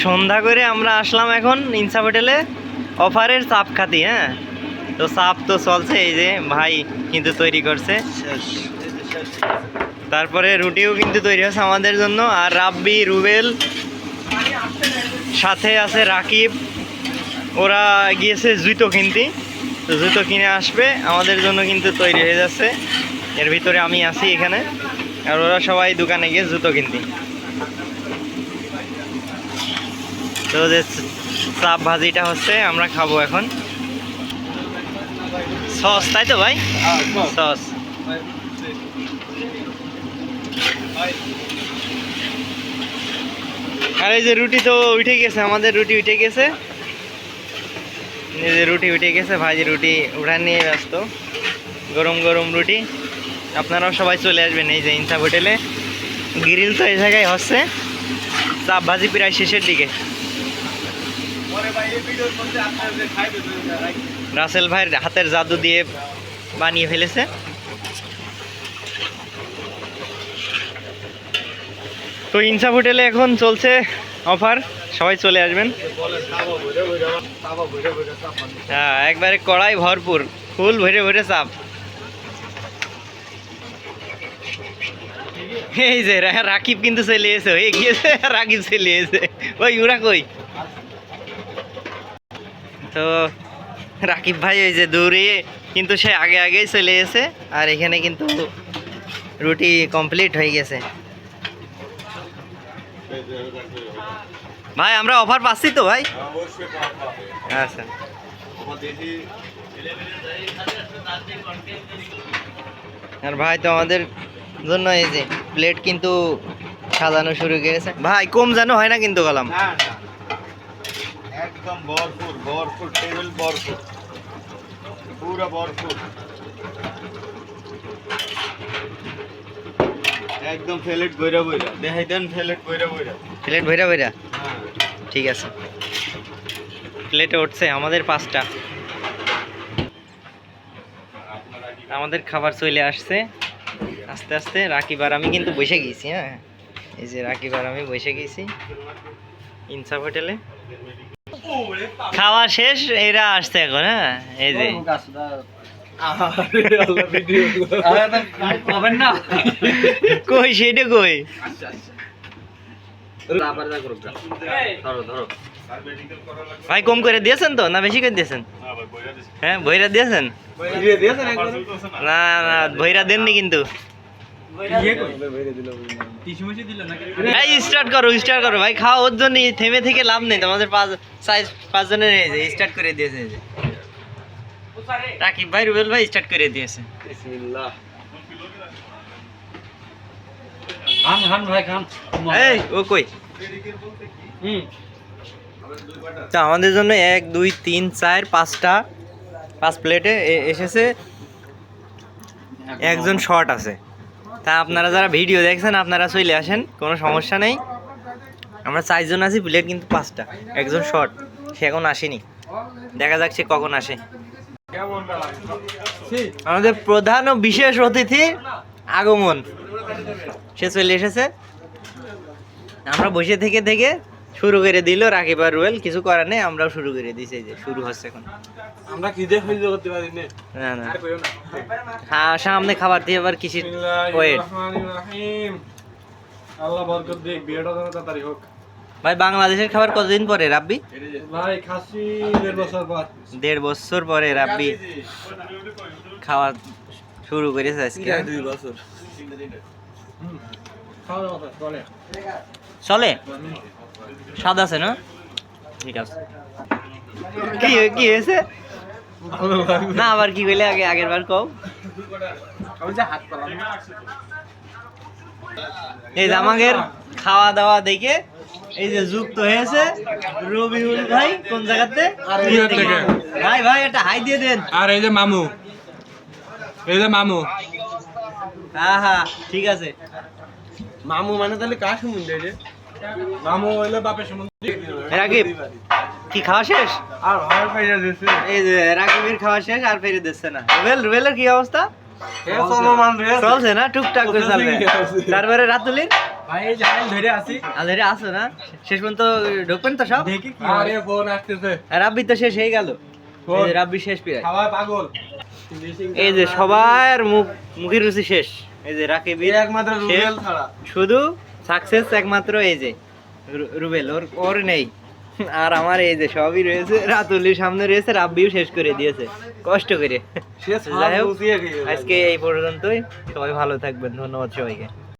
সন্ধ্যা করে আমরা আসলাম এখন ইনসাফ হোটেলে। অফারের চাপ খাতি হ্যাঁ? তো চাপ তো চলছে এই যে ভাই কিন্তু তৈরি করছে। তারপরে রুটিও কিন্তু তৈরি হচ্ছে আমাদের জন্য আর রাব্বি রুবেল সাথে আছে রাকিব। ওরা গিয়েছে জুতো কিনতে তো জুতো কিনে আসবে আমাদের জন্য কিন্তু তৈরি হয়ে যাচ্ছে। এর ভিতরে আমি আছি এখানে আর ওরা সবাই দোকানে গিয়ে জুতো কিনতে। তো যে চাপ ভাজিটা হচ্ছে, আমরা খাব এখন। সস, তাই তো ভাই? সস। আর এই যে রুটি তো উঠে গেছে, আমাদের রুটি উঠে গেছে। যে রুটি উঠে গেছে ভাজি রুটি উঠান নিয়ে ব্যস্ত। গরম গরম রুটি। আপনারাও সবাই চলে আসবেন এই যে ইনসাফ হোটেলে। গ্রিল তো এই জায়গায় হচ্ছে। চাপ ভাজি প্রায় শেষের দিকে। রাসেল ভাইয়ের হাতের জাদু দিয়ে বানিয়ে ফেলেছে। তো ইনসাফ হোটেলে এখন চলছে অফার, সবাই চলে আসবেন। হ্যাঁ একবারে কড়াই ভরপুর, ফুল ভরে ভরে চাপ এই যে রাকিব কিন্তু চলে এসে হয়ে গিয়েছে রাকিব চলে এসে ওই উড়া কই? তো রাকিব ভাই ওই যে দৌড়ে কিন্তু সে আগে আগেই চলে এসে আর এখানে কিন্তু রুটি কমপ্লিট হয়ে গেছে। ভাই আমরা অফার পাচ্ছি তো ভাই? আচ্ছা। আর ভাই তো আমাদের জন্য এই যে প্লেট কিন্তু সাজানো শুরু করেছে। ভাই কম জানো হয় না কিন্তু গেলাম। একদম ভরপুর ভরপুর টেবিল ভরপুর পুরো ভরপুর একদম ফেলেট বইরা বইরা। দেখাই দেন ফেলেট বইরা বইরা। প্লেট ভৈরা ভৈরা ঠিক আছে। প্লেটে উঠছে আমাদের পাঁচটা। আমাদের খাবার চলে আসছে। আস্তে আস্তে রাকিব আর আমি কিন্তু বসে গেছি হ্যাঁ। এই যে রাকিব আর আমি বসে গেছি। ইনসাফ হোটেলে। খাওয়া শেষ এরা আসছে এখন হ্যাঁ? এই যে। পাবেন না কই সেটা কই? ধরো ধরো ভাই কম করে দিয়েছেন তো? না বেশি করে দিয়েছেন? হ্যাঁ ভৈরা দিয়েছেন? না না ভৈরা দেননি কিন্তু। এই স্টার্ট করো। স্টার্ট করো ভাই খাওয়া ওর জন্য থেমে থেকে লাভ নেই। তোমাদের পাঁচ সাইজ পাঁচজনের এই যে স্টার্ট করে দিয়েছে যে। রাকিব ভাই রুবেল ভাই স্টার্ট করে দিয়েছে। খান খান ভাই খান। এই ও কই? হুম। তো আমাদের জন্য এক দুই তিন চার পাঁচটা পাঁচ প্লেটে এসেছে। একজন শর্ট আছে। তা আপনারা যারা ভিডিও দেখছেন, আপনারা চলে আসেন, কোনো সমস্যা নেই। আমরা চারজন আছি প্লেট কিন্তু পাঁচটা, একজন শর্ট সে এখন আসেনি। দেখা যাক সে কখন আসে। আমাদের প্রধান ও বিশেষ অতিথি আগমন। সে চলে এসেছে। আমরা বসে থেকে থেকে শুরু করে দিল রাকিব আর রুয়েল কিছু করার নেই আমরাও শুরু করে এই যে শুরু হচ্ছে এখন। আমরা কি দিয়ে সহ্য করতে পারি না? না হ্যাঁ সামনে খাবার দিয়ে আবার কিছু ওয়েট আল্লাহ বরকত দিক বিয়েটা যেন তাড়াতাড়ি হোক। ভাই বাংলাদেশের খাবার কতদিন পরে রাব্বি? ভাই খাসি দেড় বছর পর। দেড় বছর পরে রাব্বি। খাওয়া শুরু করেছে আজকে। দুই বছর। খাওয়া দাওয়া চলে? চলে। স্বাদ আছে না? ঠিক আছে। কি কি হয়েছে? না আবার কি কইলে আগে আগের বার কও। এই যে আমাদের খাওয়া দাওয়া দেখে এই যে যুক্ত হয়েছে রবিউল ভাই কোন জায়গাতে? বিহার ভাই ভাই একটা হাই দিয়ে দেন। আর এই যে মামু। এই যে মামু। হ্যাঁ হ্যাঁ ঠিক আছে। মামু মানে তাহলে কার সম্বন্ধে মামু হইলে বাপের সম্বন্ধে রাকিব কি খাওয়া শেষ? আর ভাই পাইয়া দিছে। এই যে রাকিবের খাওয়া শেষ আর ফেরে দিচ্ছে না। রুবেল রুবেলের কি অবস্থা? চলো মান রে। চলছে না? টুকটাক করে চলবে। তারপরে রাতুলির? ভাই এই যে আইল ধরে আসি না? শেষ পর্যন্ত ঢুকবেন তো সব? দেখি কি আরে ফোন আসতেছে। রাব্বি তো শেষ হয়ে গেল। এই রাব্বি শেষ প্রায়। খাওয়া পাগল। এই যে সবার মুখ মুখের রুচি শেষ। এই যে রাকিবির একমাত্র রুবেল ছাড়া। শুধু সাকসেস একমাত্র এই যে রুবেল ওর ওর নেই। আর আমার এই যে সবই রয়েছে রাতুলির সামনে রয়েছে রাব্বিও শেষ করে দিয়েছে কষ্ট করে। যাই হোক আজকে এই পর্যন্তই সবাই ভালো থাকবেন ধন্যবাদ সবাইকে।